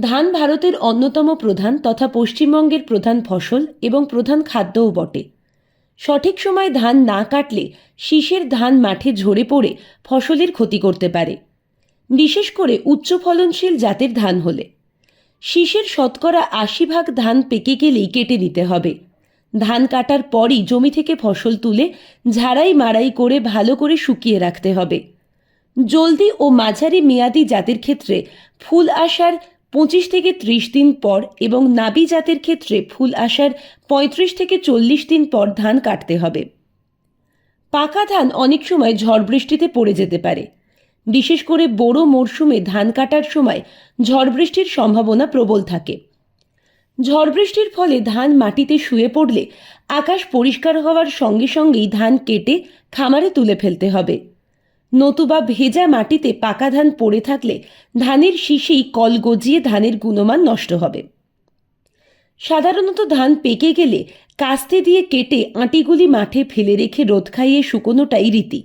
ধান ভারতের অন্যতম প্রধান তথা পশ্চিমবঙ্গের প্রধান ফসল এবং প্রধান খাদ্যও বটে। সঠিক সময় ধান না কাটলে শীষের ধান মাঠে ঝরে পড়ে ফসলের ক্ষতি করতে পারে। বিশেষ করে উচ্চ ফলনশীল জাতের ধান হলে। শীষের শতকরা আশি ভাগ ধান পেকে গেলেই কেটে দিতে হবে। ধান কাটার পরই জমি থেকে ফসল তুলে ঝাড়াই মাড়াই করে ভালো করে শুকিয়ে রাখতে হবে। জলদি ও মাঝারি মেয়াদি জাতের ক্ষেত্রে ফুল আসার পঁচিশ থেকে ত্রিশ দিন পর এবং নাবি জাতের ক্ষেত্রে ফুল আসার পঁয়ত্রিশ থেকে চল্লিশ দিন পর ধান কাটতে হবে। পাকা ধান অনেক সময় ঝড় বৃষ্টিতে পড়ে যেতে পারে। বিশেষ করে বড় মরশুমে ধান কাটার সময় ঝড় বৃষ্টির সম্ভাবনা প্রবল থাকে। ঝড় বৃষ্টির ফলে ধান মাটিতে শুয়ে পড়লে আকাশ পরিষ্কার হওয়ার সঙ্গে সঙ্গেই ধান কেটে খামারে তুলে ফেলতে হবে। নতুবা ভেজা মাটিতে পাকা ধান পড়ে থাকলে ধানের শীষেই কল গজিয়ে ধানের গুণমান নষ্ট হবে। সাধারণত ধান পেকে গেলে কাস্তে দিয়ে কেটে আঁটিগুলি মাঠে ফেলে রেখে রোদ খাইয়ে শুকোনোটাই রীতি।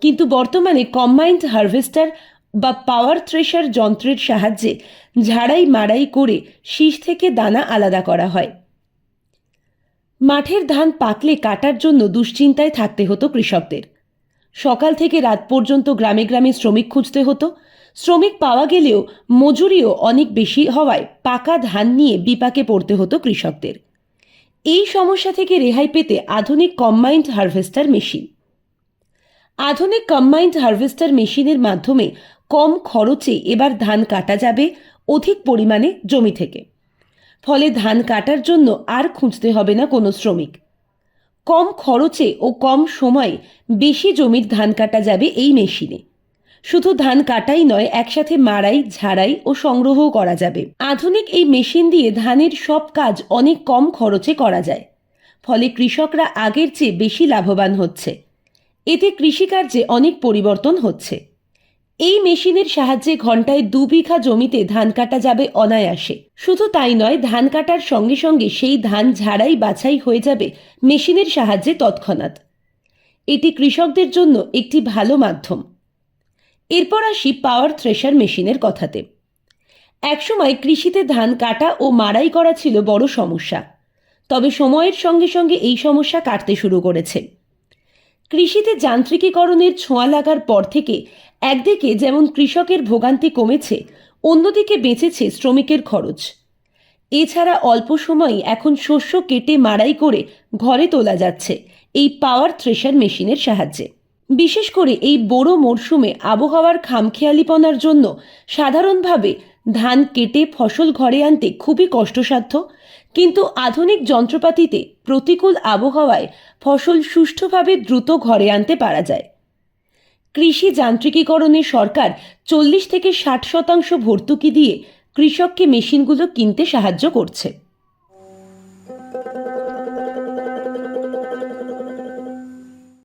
কিন্তু বর্তমানে কম্বাইন্ড হারভেস্টার বা পাওয়ার থ্রেশার যন্ত্রের সাহায্যে ঝাড়াই মাড়াই করে শীষ থেকে দানা আলাদা করা হয়। মাঠের ধান পাকলে কাটার জন্য দুশ্চিন্তায় থাকতে হতো কৃষকদের। সকাল থেকে রাত পর্যন্ত গ্রামে গ্রামে শ্রমিক খুঁজতে হতো। শ্রমিক পাওয়া গেলেও মজুরিও অনেক বেশি হওয়ায় পাকা ধান নিয়ে বিপাকে পড়তে হতো কৃষকদের। এই সমস্যা থেকে রেহাই পেতে আধুনিক কম্বাইন্ড হারভেস্টার মেশিন। আধুনিক কম্বাইন্ড হারভেস্টার মেশিনের মাধ্যমে কম খরচে এবার ধান কাটা যাবে অধিক পরিমাণে জমি থেকে। ফলে ধান কাটার জন্য আর খুঁজতে হবে না কোনো শ্রমিক। কম খরচে ও কম সময়ে বেশি জমির ধান কাটা যাবে এই মেশিনে। শুধু ধান কাটাই নয়, একসাথে মারাই ঝাড়াই ও সংগ্রহও করা যাবে। আধুনিক এই মেশিন দিয়ে ধানের সব কাজ অনেক কম খরচে করা যায়, ফলে কৃষকরা আগের চেয়ে বেশি লাভবান হচ্ছে। এতে কৃষিকার্যে অনেক পরিবর্তন হচ্ছে। এই মেশিনের সাহায্যে ঘন্টায় দু বিঘা জমিতে ধান কাটা যাবে অনায়াসে। শুধু তাই নয়, ধান কাটার সঙ্গে সঙ্গে সেই ধান ঝাড়াই বাছাই হয়ে যাবে মেশিনের সাহায্যে তৎক্ষণাৎ। এটি কৃষকদের জন্য একটি ভালো মাধ্যম। এরপর আসি পাওয়ার থ্রেশার মেশিনের কথাতে। একসময় কৃষিতে ধান কাটা ও মাড়াই করা ছিল বড় সমস্যা। তবে সময়ের সঙ্গে সঙ্গে এই সমস্যা কাটতে শুরু করেছে। কৃষিতে যান্ত্রিকীকরণের ছোঁয়া লাগার পর থেকে একদিকে যেমন কৃষকের ভোগান্তি কমেছে, অন্যদিকে বেঁচেছে শ্রমিকের খরচ। এছাড়া অল্প সময়ে এখন শস্য কেটে মাড়াই করে ঘরে তোলা যাচ্ছে এই পাওয়ার থ্রেশার মেশিনের সাহায্যে। বিশেষ করে এই বড় মরশুমে আবহাওয়ার খামখেয়ালিপনার জন্য সাধারণভাবে ধান কেটে ফসল ঘরে আনতে খুবই কষ্টসাধ্য। কিন্তু আধুনিক যন্ত্রপাতিতে প্রতিকূল আবহাওয়ায় ফসল সুষ্ঠুভাবে দ্রুত ঘরে আনতে পারা যায়। কৃষি যান্ত্রিকীকরণে সরকার চল্লিশ থেকে ষাট শতাংশ ভর্তুকি দিয়ে কৃষককে মেশিনগুলো কিনতে সাহায্য করছে।